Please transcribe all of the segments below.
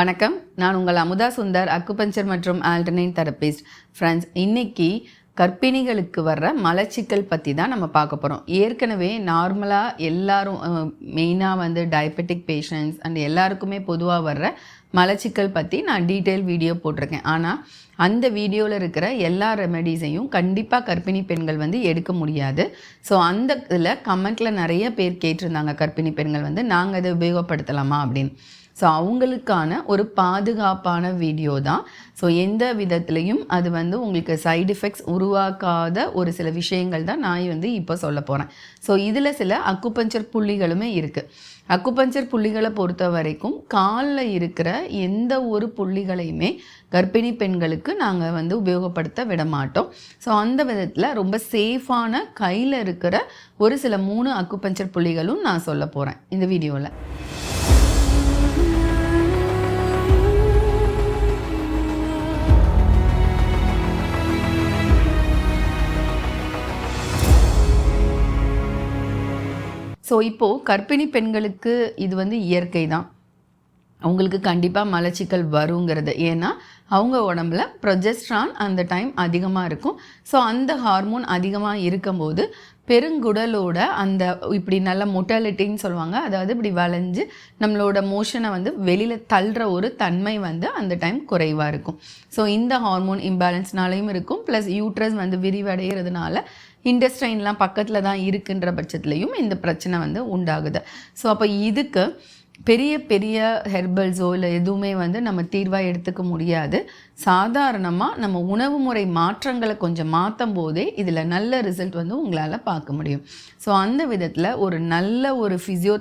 வணக்கம். நான் உங்கள் அமுதா சுந்தர் அக்குபஞ்சர் மற்றும் ஆல்டர்னேட் தெரபிஸ்ட் ஃப்ரெண்ட்ஸ் இன்னைக்கு கர்ப்பிணிகளுக்கு வர்ற மலச்சிக்கல் பற்றி தான் நம்ம பார்க்க போகிறோம் ஏற்கனவே நார்மலாக எல்லாரும் மெயினாக வந்து டயபெட்டிக் பேஷண்ட்ஸ் அண்ட் எல்லாருக்குமே பொதுவாக வர்ற மலச்சிக்கல் பற்றி நான் டீட்டெயில் வீடியோ போட்டிருக்கேன். ஆனால் அந்த வீடியோவில் இருக்கிற எல்லா ரெமெடிஸையும் கண்டிப்பாக கர்ப்பிணி பெண்கள் வந்து எடுக்க முடியாது. ஸோ அந்த இதில் கமெண்ட்டில் நிறைய பேர் கேட்டிருந்தாங்க கர்ப்பிணி பெண்கள் வந்து நாங்கள் அதை உபயோகப்படுத்தலாமா? அப்படின்னு. ஸோ அவங்களுக்கான ஒரு பாதுகாப்பான வீடியோ தான். ஸோ எந்த விதத்துலேயும் அது வந்து உங்களுக்கு சைடு எஃபெக்ட்ஸ் உருவாக்காத ஒரு சில விஷயங்கள் தான் நான் வந்து இப்போ சொல்ல போகிறேன் ஸோ இதில் சில அக்குபஞ்சர் புள்ளிகளுமே இருக்குது அக்குபஞ்சர் புள்ளிகளை பொறுத்த வரைக்கும் காலில் இருக்கிற எந்த ஒரு புள்ளிகளையுமே கர்ப்பிணி பெண்களுக்கு நாங்கள் வந்து உபயோகப்படுத்த விட மாட்டோம். ஸோ அந்த விதத்தில் ரொம்ப சேஃபான கையில் இருக்கிற ஒரு சில மூணு அக்குபஞ்சர் புள்ளிகளும் நான் சொல்ல போகிறேன் இந்த வீடியோவில் ஸோ இப்போது கர்ப்பிணி பெண்களுக்கு இது வந்து இயற்கை தான் அவங்களுக்கு கண்டிப்பாக மலச்சிக்கல் வருங்கிறது. ஏன்னா அவங்க உடம்புல ப்ரொஜெஸ்ட்ரான் அந்த டைம் அதிகமாக இருக்கும். ஸோ அந்த ஹார்மோன் அதிகமாக இருக்கும்போது பெருங்குடலோட அந்த இப்படி நல்ல மொட்டாலிட்டின்னு சொல்லுவாங்க. அதாவது இப்படி வளைஞ்சு நம்மளோட மோஷனை வந்து வெளியில் தள்ளுற ஒரு தன்மை வந்து அந்த டைம் குறைவாக இருக்கும். ஸோ இந்த ஹார்மோன் இம்பேலன்ஸ்னாலையும் இருக்கும். ப்ளஸ் யூட்ரஸ் வந்து விரிவடைகிறதுனால இண்டஸ்ட்ரைன்லாம் பக்கத்தில் தான் இருக்குன்ற பட்சத்துலையும் இந்த பிரச்சனை வந்து உண்டாகுது. ஸோ அப்போ இதுக்கு பெரிய பெரிய ஹெர்பல்ஸோ இல்லை எதுவுமே வந்து நம்ம தீர்வாக எடுத்துக்க முடியாது. சாதாரணமாக நம்ம உணவு முறை மாற்றங்களை கொஞ்சம் மாற்றும் போதே இதில் நல்ல ரிசல்ட் வந்து உங்களால் பார்க்க முடியும். ஸோ அந்த விதத்தில் ஒரு நல்ல ஒரு ஃபிசியோ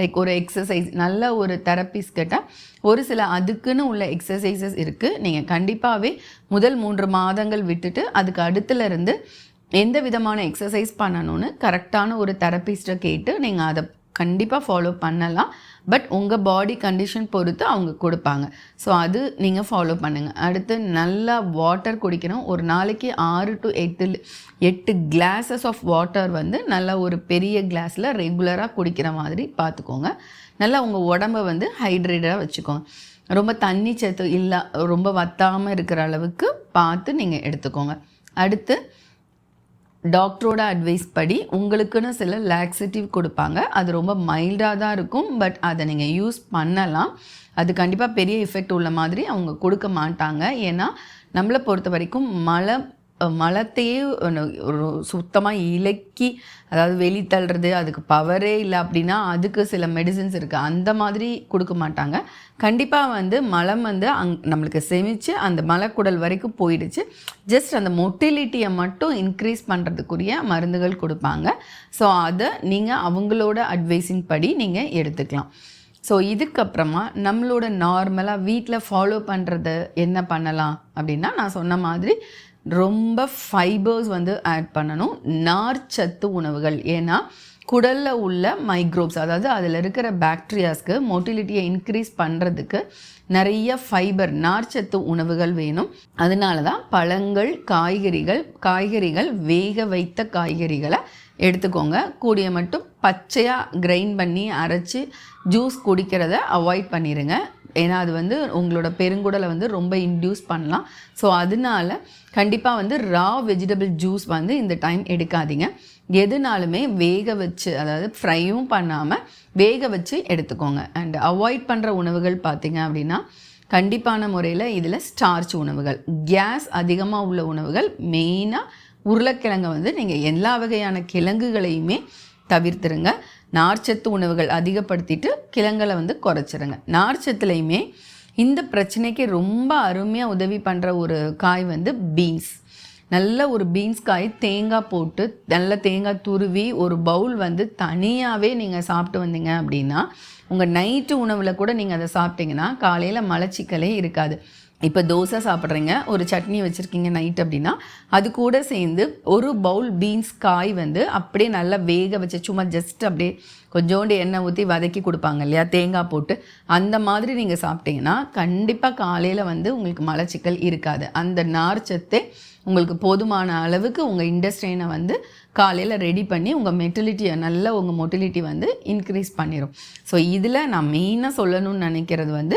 லைக் ஒரு எக்ஸசைஸ் நல்ல ஒரு தெரப்பிஸ் கேட்டால் ஒரு சில அதுக்குன்னு உள்ள எக்ஸசைசஸ் இருக்குது நீங்கள் கண்டிப்பாகவே முதல் மூன்று மாதங்கள் விட்டுட்டு அதுக்கு அடுத்துலேருந்து எந்த விதமான எக்ஸசைஸ் பண்ணணும்னு கரெக்டான ஒரு தெரப்பிஸ்ட்டை கேட்டு நீங்கள் அதை கண்டிப்பாக ஃபாலோ பண்ணலாம். பட் உங்கள் பாடி கண்டிஷன் பொறுத்து அவங்க கொடுப்பாங்க. ஸோ அது நீங்கள் ஃபாலோ பண்ணுங்கள் அடுத்து நல்லா வாட்டர் குடிக்கணும். ஒரு நாளைக்கு ஆறு டு எட்டு எட்டு கிளாஸஸ் ஆஃப் வாட்டர் வந்து நல்லா ஒரு பெரிய கிளாஸில் ரெகுலராக குடிக்கிற மாதிரி பார்த்துக்கோங்க. நல்லா உங்கள் உடம்பை வந்து ஹைட்ரேட்டாக வச்சுக்கோங்க. ரொம்ப தண்ணி சத்து இல்லை ரொம்ப வத்தாமல் இருக்கிற அளவுக்கு பார்த்து நீங்கள் எடுத்துக்கோங்க. அடுத்து டாக்டரோட அட்வைஸ் படி உங்களுக்குன்னு சில லாக்ஸிட்டிவ் கொடுப்பாங்க. அது ரொம்ப மைல்டாக தான் இருக்கும். பட் அதை நீங்கள் யூஸ் பண்ணலாம். அது கண்டிப்பாக பெரிய எஃபெக்ட் உள்ள மாதிரி அவங்க கொடுக்க மாட்டாங்க. ஏன்னா நம்மளை பொறுத்த வரைக்கும் மழை மலத்தையே ஒரு சுத்தமாக இலக்கி அதாவது வெளி தள்ளுறது அதுக்கு பவரே இல்லை அப்படின்னா அதுக்கு சில மெடிசின்ஸ் இருக்குது அந்த மாதிரி கொடுக்க மாட்டாங்க. கண்டிப்பாக வந்து மலம் வந்து அங் நம்மளுக்கு செமிச்சு அந்த மலக்குடல் வரைக்கும் போயிடுச்சு. ஜஸ்ட் அந்த மொட்டிலிட்டியை மட்டும் இன்க்ரீஸ் பண்ணுறதுக்குரிய மருந்துகள் கொடுப்பாங்க. ஸோ அதை நீங்கள் அவங்களோட அட்வைஸின் படி நீங்கள் எடுத்துக்கலாம். ஸோ இதுக்கப்புறமா நம்மளோட நார்மலாக வீட்டில் ஃபாலோ பண்ணுறது என்ன பண்ணலாம் அப்படின்னா நான் சொன்ன மாதிரி ரொம்ப ஃபைபர்ஸ் வந்து ஆட் பண்ணணும். நார்ச்சத்து உணவுகள். ஏன்னா குடலில் உள்ள மைக்ரோப்ஸ் அதாவது அதில் இருக்கிற பாக்டீரியாஸ்க்கு மோட்டிலிட்டியை இன்க்ரீஸ் பண்ணுறதுக்கு நிறைய ஃபைபர் நார்ச்சத்து உணவுகள் வேணும். அதனால தான் பழங்கள் காய்கறிகள் காய்கறிகள் வேக வைத்த காய்கறிகளை எடுத்துக்கோங்க. கூடிய மட்டும் பச்சையாக கிரைண்ட் பண்ணி அரைச்சி ஜூஸ் குடிக்கிறத அவாய்ட் பண்ணிடுங்க ஏன்னா அது வந்து உங்களோட பெருங்குடலை வந்து ரொம்ப இன்டியூஸ் பண்ணலாம். ஸோ அதனால கண்டிப்பாக வந்து ரா வெஜிடபிள் ஜூஸ் வந்து இந்த டைம் எடுக்காதீங்க. எதுனாலுமே வேக வச்சு அதாவது ஃப்ரையும் பண்ணாமல் வேக வச்சு எடுத்துக்கோங்க. அண்ட் அவாய்ட் பண்ணுற உணவுகள் பார்த்தீங்க அப்படின்னா கண்டிப்பான முறையில் இதில் ஸ்டார்ச் உணவுகள் கேஸ் அதிகமாக உள்ள உணவுகள் மெயினாக உருளைக்கிழங்கை வந்து நீங்கள் எல்லா வகையான கிழங்குகளையுமே தவிர்த்துருங்க. நார்ச்சத்து உணவுகள் அதிகப்படுத்திட்டு கிழங்களை வந்து குறைச்சிருங்க. நார்ச்சத்துலையுமே இந்த பிரச்சனைக்கு ரொம்ப அருமையாக உதவி பண்ணுற ஒரு காய் வந்து பீன்ஸ். நல்ல ஒரு பீன்ஸ் காய் தேங்காய் போட்டு நல்ல தேங்காய் துருவி ஒரு பவுல் வந்து தனியாகவே நீங்கள் சாப்பிட்டு வந்தீங்க அப்படின்னா உங்கள் நைட்டு உணவில் கூட நீங்கள் அதை சாப்பிட்டீங்கன்னா காலையில் மலச்சிக்கலே இருக்காது. இப்போ தோசை சாப்பிட்றீங்க ஒரு சட்னி வச்சுருக்கீங்க நைட் அப்படின்னா அது கூட சேர்ந்து ஒரு பவுல் பீன்ஸ் காய் வந்து அப்படியே நல்லா வேக வச்சு சும்மா ஜஸ்ட் அப்படியே கொஞ்சோண்டு எண்ணெய் ஊற்றி வதக்கி கொடுப்பாங்க இல்லையா தேங்காய் போட்டு. அந்த மாதிரி நீங்கள் சாப்பிட்டீங்கன்னா கண்டிப்பாக காலையில் வந்து உங்களுக்கு மலச்சிக்கல் இருக்காது. அந்த நார் சத்தே உங்களுக்கு போதுமான அளவுக்கு உங்கள் இண்டஸ்ட்ரியனை வந்து காலையில் ரெடி பண்ணி உங்கள் மெட்டிலிட்டியை நல்ல உங்கள் மொட்டிலிட்டி வந்து இன்க்ரீஸ் பண்ணிடும் ஸோ இதில் நான் மெயினாக சொல்லணும்னு நினைக்கிறது வந்து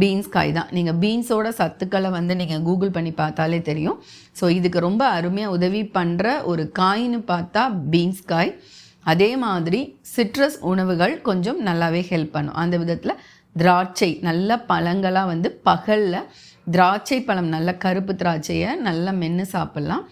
பீன்ஸ் காய் தான். நீங்கள் பீன்ஸோட சத்துக்களை வந்து நீங்கள் கூகுள் பண்ணி பார்த்தாலே தெரியும். ஸோ இதுக்கு ரொம்ப அருமையாக உதவி பண்ணுற ஒரு காயின்னு பார்த்தா பீன்ஸ் காய். அதே மாதிரி சிட்ரஸ் உணவுகள் கொஞ்சம் நல்லாவே ஹெல்ப் பண்ணும். அந்த விதத்தில் திராட்சை நல்ல பழங்களாக வந்து பகலில் திராட்சை பழம் நல்ல கருப்பு திராட்சையை நல்லா மென்று சாப்பிட்லாம்.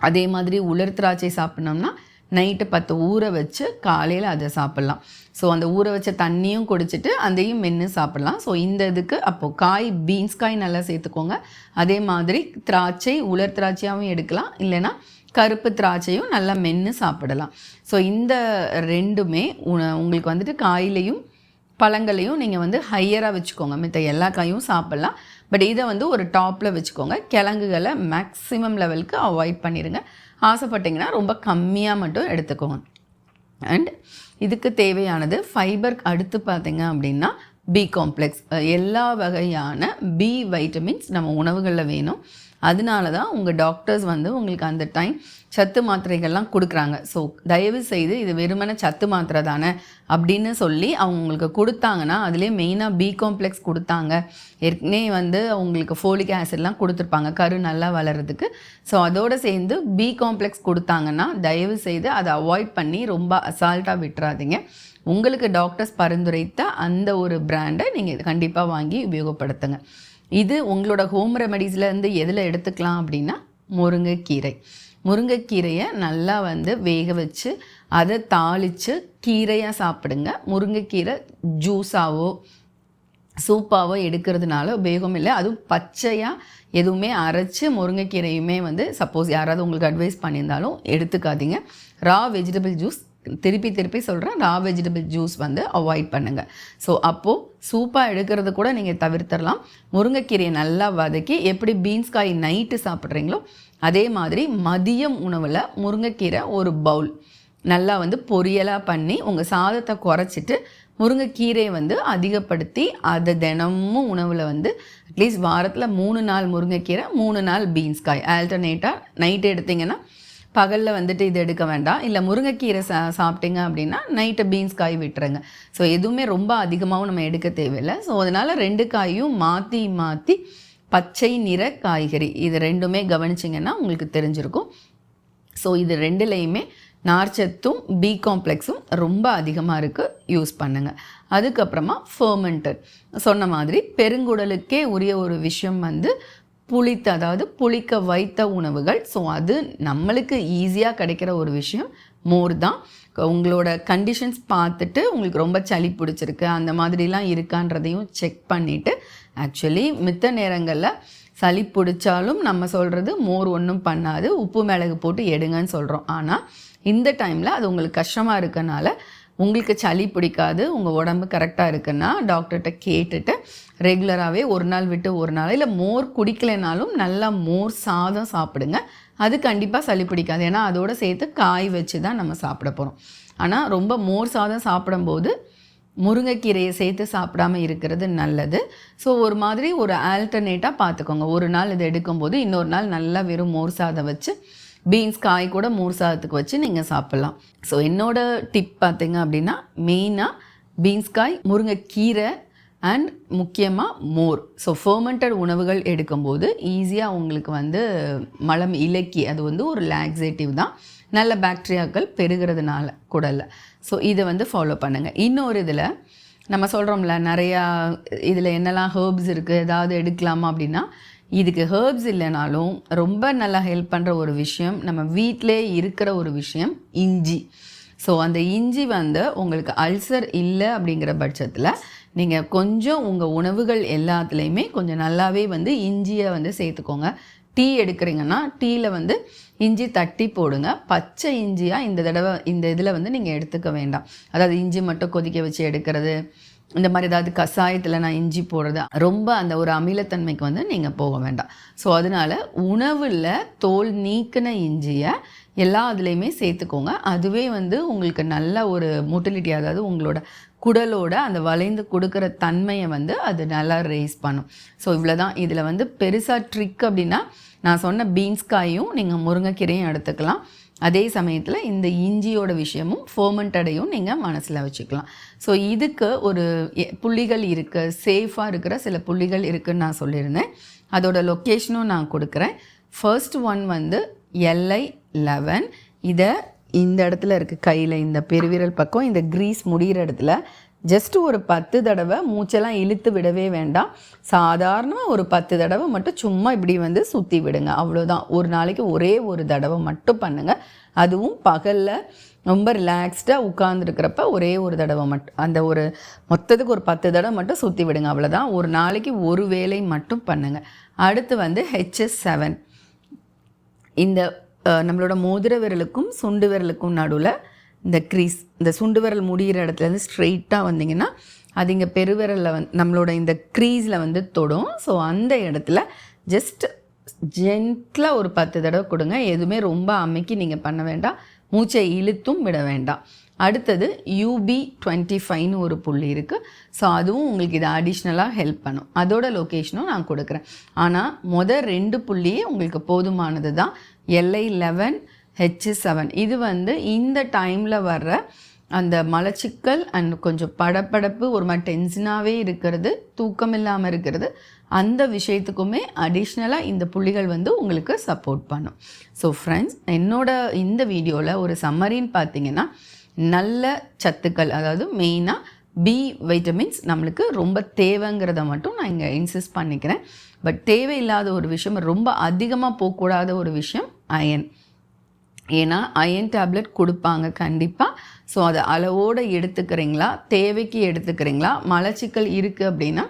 அதே மாதிரி உலர் திராட்சை சாப்பிட்னோம்னா நைட்டு பத்து ஊற வச்சு காலையில் அதை சாப்பிட்லாம். ஸோ அந்த ஊற வச்ச தண்ணியும் குடிச்சிட்டு அதையும் மென்று சாப்பிட்லாம். ஸோ இந்த இதுக்கு அப்போது காய் பீன்ஸ் காய் நல்லா சேர்த்துக்கோங்க. அதே மாதிரி திராட்சை உலர் திராட்சையாகவும் எடுக்கலாம். இல்லைன்னா கருப்பு திராட்சையும் நல்லா மென்று சாப்பிடலாம். ஸோ இந்த ரெண்டுமே உங்களுக்கு வந்துட்டு காயிலையும் பழங்களையும் நீங்கள் வந்து ஹையராக வச்சுக்கோங்க. மித்த எல்லா காயும் சாப்பிட்லாம். பட் இதை வந்து ஒரு டாப்பில் வச்சுக்கோங்க. கிழங்குகளை மேக்ஸிமம் லெவலுக்கு அவாய்ட் பண்ணிடுங்க ஆசைப்பட்டீங்கன்னா ரொம்ப கம்மியாக மட்டும் எடுத்துக்கோங்க. அண்ட் இதுக்கு தேவையானது ஃபைபர் அடுத்து பார்த்தீங்க அப்படின்னா பி காம்ப்ளெக்ஸ் எல்லா வகையான பி வைட்டமின்ஸ் நம்ம உணவுகளில் வேணும். அதனால தான் உங்கள் டாக்டர்ஸ் வந்து உங்களுக்கு அந்த டைம் சத்து மாத்திரைகள்லாம் கொடுக்குறாங்க. ஸோ தயவு செய்து இது வெறுமன சத்து மாத்திரை தானே அப்படின்னு சொல்லி அவங்க உங்களுக்கு கொடுத்தாங்கன்னா அதுலேயே மெயினாக பி காம்ப்ளெக்ஸ் கொடுத்தாங்க. ஏற்கனவே வந்து அவங்களுக்கு ஃபோலிக் ஆசிட்லாம் கொடுத்துருப்பாங்க. கரு நல்லா வளர்கிறதுக்கு ஸோ அதோடு சேர்ந்து பி காம்ப்ளெக்ஸ் கொடுத்தாங்கன்னா தயவு செய்து அதை அவாய்ட் பண்ணி ரொம்ப அசால்ட்டாக விட்டுறாதீங்க. உங்களுக்கு டாக்டர்ஸ் பரிந்துரைத்த அந்த ஒரு பிராண்டை நீங்கள் கண்டிப்பாக வாங்கி உபயோகப்படுத்துங்க. இது உங்களோட ஹோம் ரெமடிஸ்லேருந்து எதில் எடுத்துக்கலாம் அப்படின்னா முருங்கைக்கீரை. முருங்கைக்கீரையை நல்லா வந்து வேக வச்சு அதை தாளித்து கீரையாக சாப்பிடுங்க. முருங்கைக்கீரை ஜூஸாவோ சூப்பாவோ எடுக்கிறதுனால உபயோகம் இல்லை. அதுவும் பச்சையாக எதுவுமே அரைச்சி முருங்கைக்கீரையுமே வந்து சப்போஸ் யாராவது உங்களுக்கு அட்வைஸ் பண்ணியிருந்தாலும் எடுத்துக்காதீங்க. ரா வெஜிடபிள் ஜூஸ் திருப்பி திருப்பி சொல்கிறேன் ரா வெஜிடபிள் ஜூஸ் வந்து அவாய்ட் பண்ணுங்கள் ஸோ அப்போது சூப்பாக எடுக்கிறது கூட நீங்கள் தவிர்த்தரலாம். முருங்கைக்கீரையை நல்லா வதக்கி எப்படி பீன்ஸ் காய் நைட்டு சாப்பிட்றீங்களோ அதே மாதிரி மதியம் உணவில் முருங்கைக்கீரை ஒரு பவுல் நல்லா வந்து பொரியலாக பண்ணி உங்கள் சாதத்தை குறைச்சிட்டு முருங்கைக்கீரையை வந்து அதிகப்படுத்தி அதை தினமும் உணவில் வந்து அட்லீஸ்ட் வாரத்தில் மூணு நாள் முருங்கைக்கீரை மூணு நாள் பீன்ஸ் காய். ஆல்டர்னேட்டாக நைட்டு எடுத்திங்கன்னா பகலில் வந்துட்டு இது எடுக்க வேண்டாம். இல்லை முருங்கைக்கீரை சா சாப்பிட்டீங்க அப்படின்னா நைட்டு பீன்ஸ் காய் விட்டுருங்க. ஸோ எதுவுமே ரொம்ப அதிகமாகவும் நம்ம எடுக்க தேவையில்லை. ஸோ அதனால் ரெண்டு காயும் மாற்றி மாற்றி பச்சை நிற காய்கறி. இது ரெண்டுமே கவனிச்சிங்கன்னா உங்களுக்கு தெரிஞ்சிருக்கும். ஸோ இது ரெண்டுலேயுமே நார்ச்சத்தும் பி காம்ப்ளெக்ஸும் ரொம்ப அதிகமாக இருக்குது யூஸ் பண்ணுங்கள் அதுக்கப்புறமா ஃபர்மெண்டட் சொன்ன மாதிரி பெருங்குடலுக்கே உரிய ஒரு விஷயம் வந்து புளித்த அதாவது புளிக்க வைத்த உணவுகள். ஸோ அது நம்மளுக்கு ஈஸியாக கிடைக்கிற ஒரு விஷயம். மோர் தான். உங்களோட கண்டிஷன்ஸ் பார்த்துட்டு உங்களுக்கு ரொம்ப சளி பிடிச்சிருக்கு அந்த மாதிரிலாம் இருக்கான்றதையும் செக் பண்ணிவிட்டு ஆக்சுவலி மித்த நேரங்களில் சளி பிடிச்சாலும் நம்ம சொல்கிறது மோர் ஒன்றும் பண்ணாது. உப்பு மிளகு போட்டு எடுங்கன்னு சொல்கிறோம் ஆனால் இந்த டைமில் அது உங்களுக்கு கஷ்டமாக இருக்கனால உங்களுக்கு சளி பிடிக்காது உங்கள் உடம்பு கரெக்டாக இருக்குன்னா டாக்டர்கிட்ட கேட்டுட்டு ரெகுலராகவே ஒரு நாள் விட்டு ஒரு நாள். இல்லை மோர் குடிக்கலைனாலும் நல்லா மோர் சாதம் சாப்பிடுங்க. அது கண்டிப்பாக சளி பிடிக்காது. ஏன்னா அதோடு சேர்த்து காய் வச்சு தான் நம்ம சாப்பிட போகிறோம் ஆனால் ரொம்ப மோர் சாதம் சாப்பிடும்போது முருங்கைக்கீரையை சேர்த்து சாப்பிடாம இருக்கிறது நல்லது. ஸோ ஒரு மாதிரி ஒரு ஆல்டர்னேட்டாக பார்த்துக்கோங்க. ஒரு நாள் இதை எடுக்கும்போது இன்னொரு நாள் நல்லா வெறும் மோர் சாதம் வச்சு பீன்ஸ் காய் கூட மோர் சாதத்துக்கு வச்சு நீங்கள் சாப்பிட்லாம். ஸோ என்னோடய டிப் பார்த்தீங்க அப்படின்னா மெயினாக பீன்ஸ் காய் முருங்கைக்கீரை அண்ட் முக்கியமாக மோர். ஸோ ஃபர்மெண்டட் உணவுகள் எடுக்கும்போது ஈஸியாக உங்களுக்கு வந்து மலம் இலக்கி அது வந்து ஒரு லாக்ஸேட்டிவ் தான். நல்ல பாக்டீரியாக்கள் பெருகிறதுனால குடலில் ஸோ இதை வந்து ஃபாலோ பண்ணுங்கள் இன்னொரு இதில் நம்ம சொல்கிறோம்ல நிறையா இதில் என்னெல்லாம் ஹேர்ப்ஸ் இருக்குது ஏதாவது எடுக்கலாமா அப்படின்னா இதுக்கு ஹேர்ப்ஸ் இல்லைனாலும் ரொம்ப நல்லா ஹெல்ப் பண்ணுற ஒரு விஷயம் நம்ம வீட்டிலே இருக்கிற ஒரு விஷயம் இஞ்சி. ஸோ அந்த இஞ்சி வந்து உங்களுக்கு அல்சர் இல்லை அப்படிங்கிற பட்சத்தில் நீங்கள் கொஞ்சம் உங்கள் உணவுகள் எல்லாத்துலேயுமே கொஞ்சம் நல்லாவே வந்து இஞ்சியை வந்து சேர்த்துக்கோங்க. டீ எடுக்கிறீங்கன்னா டீயில் வந்து இஞ்சி தட்டி போடுங்க. பச்சை இஞ்சியாக இந்த தடவை இந்த இதில் வந்து நீங்கள் எடுத்துக்க வேண்டாம். அதாவது இஞ்சி மட்டும் கொதிக்க வச்சு எடுக்கிறது இந்த மாதிரி ஏதாவது கஷாயத்தில் நான் இஞ்சி போடுறது ரொம்ப அந்த ஒரு அமிலத்தன்மைக்கு வந்து நீங்கள் போக வேண்டாம். ஸோ அதனால் உணவில் தோல் நீக்கின இஞ்சியை எல்லா அதுலேயுமே சேர்த்துக்கோங்க. அதுவே வந்து உங்களுக்கு நல்ல ஒரு மோட்டிலிட்டி அதாவது உங்களோட குடலோட அந்த வளைந்து கொடுக்குற தன்மையை வந்து அது நல்லா ரேஸ் பண்ணும். ஸோ இவ்வளோ தான் இதில் வந்து பெருசாக ட்ரிக் அப்படின்னா நான் சொன்ன பீன்ஸ் காயும் நீங்கள் முருங்கைக்கீரையும் எடுத்துக்கலாம். அதே சமயத்தில் இந்த இஞ்சியோட விஷயமும் ஃபோமெண்டடையும் நீங்கள் மனசில் வச்சுக்கலாம். ஸோ இதுக்கு ஒரு எ- புள்ளிகள் இருக்குது சேஃபாக இருக்கிற சில புள்ளிகள் இருக்குதுன்னு நான் சொல்லியிருந்தேன். அதோட லொக்கேஷனும் நான் கொடுக்குறேன். ஃபர்ஸ்ட் ஒன் வந்து எல்ஐ லெவன். இதை இந்த இடத்துல இருக்குது கையில் இந்த பெருவிரல் பக்கம். இந்த க்ரீஸ் முடிகிற இடத்துல ஜஸ்ட் ஒரு பத்து தடவை மூச்செல்லாம் இழுத்து விடவே வேண்டாம். சாதாரணமாக ஒரு பத்து தடவை மட்டும் சும்மா இப்படி வந்து சுற்றி விடுங்க. அவ்வளோதான் ஒரு நாளைக்கு ஒரே ஒரு தடவை மட்டும் பண்ணுங்கள் அதுவும் பகலில் ரொம்ப ரிலாக்ஸ்டாக உட்காந்துருக்கிறப்ப ஒரே ஒரு தடவை மட்டும் அந்த ஒரு மொத்தத்துக்கு ஒரு பத்து தடவை மட்டும் சுற்றி விடுங்க. அவ்வளோதான் ஒரு நாளைக்கு ஒரு வேலை மட்டும் பண்ணுங்கள் அடுத்து வந்து ஹெச்எஸ் செவன் இந்த நம்மளோட மோதிர விரலுக்கும் சுண்டு விரலுக்கும் நடுவில் இந்த க்ரீஸ் இந்த சுண்டு விரல் முடிகிற இடத்துலேருந்து ஸ்ட்ரெயிட்டாக வந்தீங்கன்னா அது இங்கே பெருவிரலில் வந்து நம்மளோட இந்த க்ரீஸில் வந்து தொடும். ஸோ அந்த இடத்துல ஜஸ்ட் ஜென்டிலாக ஒரு பத்து தடவை கொடுங்க. எதுவுமே ரொம்ப அமைக்கி நீங்கள் பண்ண வேண்டாம். மூச்சை இழுத்தும் விட வேண்டாம். அடுத்தது யூபி டுவெண்ட்டி ஃபைவ்னு ஒரு புள்ளி இருக்குது ஸோ அதுவும் உங்களுக்கு இதை அடிஷ்னலாக ஹெல்ப் பண்ணும். அதோட லொக்கேஷனும் நான் கொடுக்குறேன். ஆனால் மொதல் ரெண்டு புள்ளியே உங்களுக்கு போதுமானது தான். எல்ஐ லெவன் ஹெச் செவன் இது வந்து இந்த டைமில் வர்ற அந்த மலச்சிக்கல் அண்ட் கொஞ்சம் படபடப்பு ஒரு மாதிரி டென்ஷனாகவே இருக்கிறது தூக்கம் இல்லாமல் இருக்கிறது அந்த விஷயத்துக்குமே அடிஷ்னலாக இந்த புள்ளிகள் வந்து உங்களுக்கு சப்போர்ட் பண்ணும். ஸோ ஃப்ரெண்ட்ஸ் என்னோட இந்த வீடியோவில் ஒரு சம்மரின்னு பார்த்தீங்கன்னா நல்ல சத்துக்கள் அதாவது மெயினாக பி வைட்டமின்ஸ் நம்மளுக்கு ரொம்ப தேவைங்கிறத மட்டும் நான் இங்கே இன்சிஸ்ட் பண்ணிக்கிறேன். பட் தேவையில்லாத ஒரு விஷயம் ரொம்ப அதிகமாக போகக்கூடாத ஒரு விஷயம் அயன் ஏன்னா அயன் டேப்லெட் கொடுப்பாங்க கண்டிப்பாக ஸோ அதை அளவோடு எடுத்துக்கிறீங்களா? தேவைக்கு எடுத்துக்கிறீங்களா? மலச்சிக்கல் இருக்குது அப்படின்னா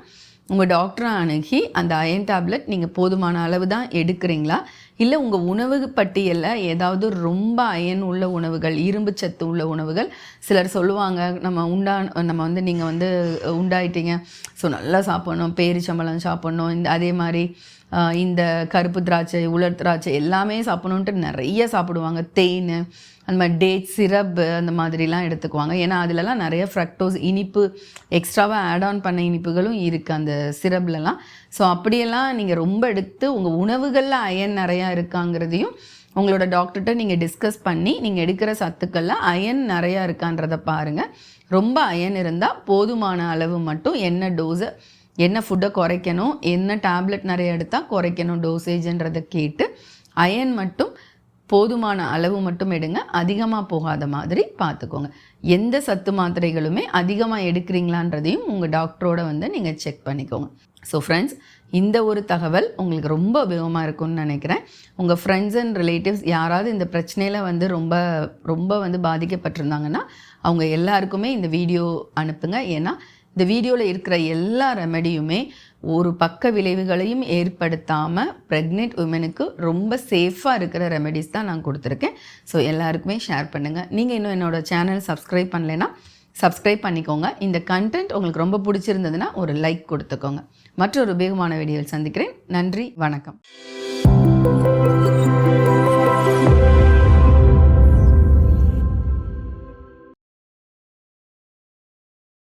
உங்கள் டாக்டரை அணுகி அந்த அயன் டேப்லெட் நீங்கள் போதுமான அளவு தான் எடுக்கிறீங்களா? இல்லை உங்கள் உணவு பட்டியலில் ஏதாவது ரொம்ப அயன் உள்ள உணவுகள் இரும்பு சத்து உள்ள உணவுகள் சிலர் சொல்லுவாங்க நம்ம உண்டா நம்ம வந்து நீங்கள் வந்து உண்டாயிட்டீங்க ஸோ நல்லா சாப்பிட்ணும் பேரிச்சம்பழம் சாப்பிட்ணும் இந்த அதே மாதிரி இந்த கருப்பு திராட்சை உலர் திராட்சை எல்லாமே சாப்பிட்ணுன்ட்டு நிறைய சாப்பிடுவாங்க. தேன் அந்த மாதிரி டேட் சிரப் அந்த மாதிரிலாம் எடுத்துக்குவாங்க. ஏன்னா அதிலலாம் நிறைய ஃப்ரக்டோஸ் இனிப்பு எக்ஸ்ட்ராவாக ஆட் ஆன் பண்ண இனிப்புகளும் இருக்குது அந்த சிரப்லலாம் ஸோ அப்படியெல்லாம் நீங்கள் ரொம்ப எடுத்து உங்கள் உணவுகளில் அயன் நிறையா இருக்காங்கிறதையும் உங்களோட டாக்டர்கிட்ட நீங்கள் டிஸ்கஸ் பண்ணி நீங்கள் எடுக்கிற சத்துக்களில் அயன் நிறையா இருக்கான்றதை பாருங்கள் ரொம்ப அயன் இருந்தால் போதுமான அளவு மட்டும் என்ன டோஸை என்ன ஃபுட்டை குறைக்கணும் என்ன டேப்லெட் நிறைய எடுத்தால் குறைக்கணும் டோசேஜ்ன்றதை கேட்டு அயன் மட்டும் போதுமான அளவு மட்டும் எடுங்க. அதிகமாக போகாத மாதிரி பார்த்துக்கோங்க. எந்த சத்து மாத்திரைகளுமே அதிகமாக எடுக்கிறீங்களான்றதையும் உங்கள் டாக்டரோட வந்து நீங்கள் செக் பண்ணிக்கோங்க. ஸோ ஃப்ரெண்ட்ஸ் இந்த ஒரு தகவல் உங்களுக்கு ரொம்ப உபயோகமாக இருக்கும்னு நினைக்கிறேன். உங்கள் ஃப்ரெண்ட்ஸ் அண்ட் ரிலேட்டிவ்ஸ் யாராவது இந்த பிரச்சனையில் வந்து ரொம்ப ரொம்ப வந்து பாதிக்கப்பட்டிருந்தாங்கன்னா அவங்க எல்லாருக்குமே இந்த வீடியோ அனுப்புங்க. ஏன்னா இந்த வீடியோவில் இருக்கிற எல்லா ரெமெடியுமே ஒரு பக்க விளைவுகளையும் ஏற்படுத்தாமல் ப்ரெக்னென்ட் உமனுக்கு ரொம்ப சேஃபாக இருக்கிற ரெமெடிஸ் தான் நான் கொடுத்துருக்கேன். ஸோ எல்லாருக்குமே ஷேர் பண்ணுங்கள் நீங்கள் இன்னும் என்னோட சேனல் சப்ஸ்கிரைப் பண்ணலைன்னா சப்ஸ்கிரைப் பண்ணிக்கோங்க. இந்த கண்டென்ட் உங்களுக்கு ரொம்ப பிடிச்சிருந்ததுன்னா ஒரு லைக் கொடுத்துக்கோங்க. மற்றொரு உபயோகமான வீடியோவில் சந்திக்கிறேன். நன்றி வணக்கம்.